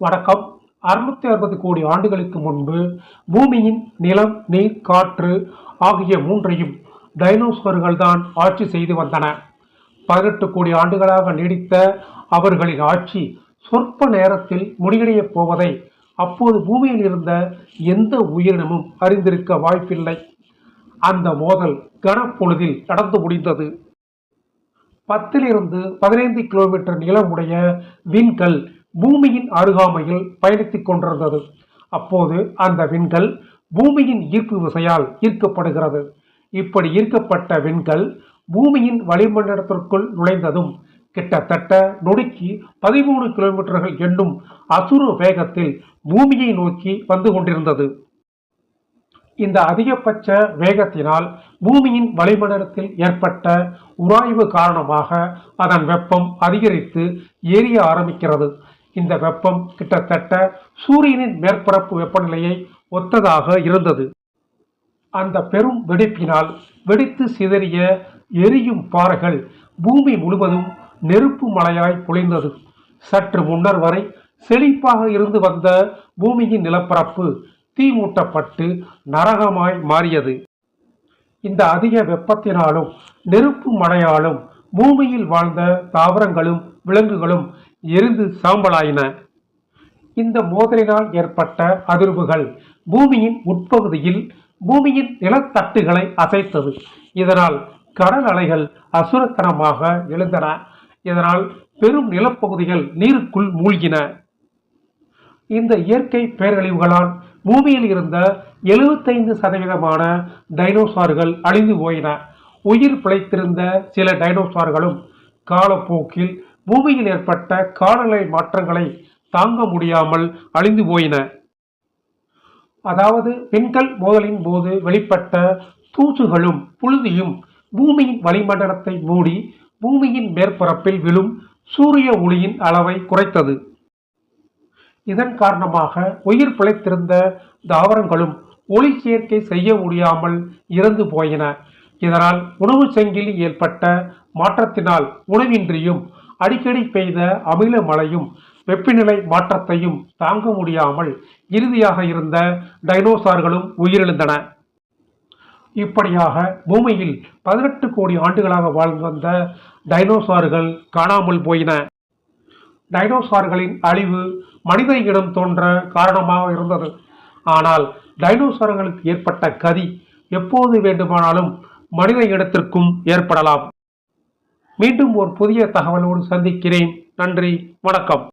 வணக்கம். அறுநூத்தி அறுபது கோடி ஆண்டுகளுக்கு முன்பு பூமியின் நிலம் நீர் காற்று ஆகிய மூன்றையும் டைனோசர்கள் தான் ஆட்சி செய்து வந்தன. பதினெட்டு கோடி ஆண்டுகளாக நீடித்த அவர்களின் ஆட்சி சொற்ப நேரத்தில் முடிவடையப் போவதை அப்போது பூமியில் இருந்த எந்த உயிரினமும் அறிந்திருக்க வாய்ப்பில்லை. அந்த மோதல் கனப்பொழுதில் நடந்து முடிந்தது. பத்திலிருந்து பதினைந்து கிலோமீட்டர் நீளமுடைய விண்கல் பூமியின் அருகாமையில் பயணித்துக் கொண்டிருந்தது. அப்போது அந்த விண்கல் பூமியின் ஈர்ப்பு விசையால் ஈர்க்கப்படுகிறது. இப்படி ஈர்க்கப்பட்ட விண்கல் பூமியின் வளிமண்டலத்திற்குள் நுழைந்ததும் கிட்டத்தட்ட நொடிக்கு பதிமூணு கிலோமீட்டர்கள் என்னும் அசுர வேகத்தில் பூமியை நோக்கி வந்து கொண்டிருந்தது. இந்த அதிகபட்ச வேகத்தினால் பூமியின் வளிமண்டலத்தில் ஏற்பட்ட உராய்வு காரணமாக அதன் வெப்பம் அதிகரித்து எரிய ஆரம்பிக்கிறது. இந்த வெப்பம் கிட்டத்தட்ட சூரியனின் மேற்பரப்பு வெப்பநிலையை ஒத்ததாக இருந்தது. அந்த பெரும் வெடிப்பினால் வெடித்து சிதறிய எரியும் பாறைகள் பூமி முழுவதும் நெருப்பு மலையாய் பொழிந்தது. சற்று முன்னர் வரை செழிப்பாக இருந்து வந்த பூமியின் நிலப்பரப்பு தீமூட்டப்பட்டு நரகமாய் மாறியது. இந்த அதிக வெப்பத்தினாலும் நெருப்பு மழையாலும் பூமியில் வாழ்ந்த தாவரங்களும் விலங்குகளும் எரிந்து சாம்பலாயின. இந்த மோதலினால் ஏற்பட்ட அதிர்வுகள் பூமியின் உட்பகுதியில் பூமியின் நிலத்தட்டுகளை அசைத்தது. இதனால் கடல் அலைகள் அசுரத்தனமாக எழுந்தன. இதனால் பெரும் நிலப்பகுதிகள் நீருக்குள் மூழ்கின. இந்த இயற்கை பேரழிவுகளால் பூமியில் இருந்த எழுபத்தைந்து சதவீதமான டைனோசார்கள் அழிந்து போயின. உயிர் பிழைத்திருந்த சில டைனோசார்களும் காலப்போக்கில் பூமியில் ஏற்பட்ட காலநிலை மாற்றங்களை தாங்க முடியாமல் அழிந்து போயின. அதாவது விண்கல் மோதலின் போது வெளிப்பட்ட தூசுகளும் புழுதியும் பூமியின் வளிமண்டலத்தை மூடி பூமியின் மேற்பரப்பில் விழும் சூரிய ஒளியின் அளவை குறைத்தது. இதன் காரணமாக உயிர் பிழைத்திருந்த தாவரங்களும் ஒளி சேர்க்கை செய்ய முடியாமல் இறந்து போயின. இதனால் உணவு சங்கிலி ஏற்பட்ட மாற்றத்தினால் உணவின்றியும் அடிக்கடி பெய்த அமில மழையும் வெப்பநிலை மாற்றத்தையும் தாங்க முடியாமல் இறுதியாக இருந்த டைனோசார்களும் உயிரிழந்தன. இப்படியாக பூமியில் பதினெட்டு கோடி ஆண்டுகளாக வாழ்ந்து வந்த டைனோசார்கள் காணாமல் போயின. டைனோசார்களின் அழிவு மனித இனம் தோன்ற காரணமாக இருந்தது. ஆனால் டைனோசார்களுக்கு ஏற்பட்ட கதி எப்போது வேண்டுமானாலும் மனித இனத்திற்கும் ஏற்படலாம். மீண்டும் ஒரு புதிய தகவலோடு சந்திக்கிறேன். நன்றி. வணக்கம்.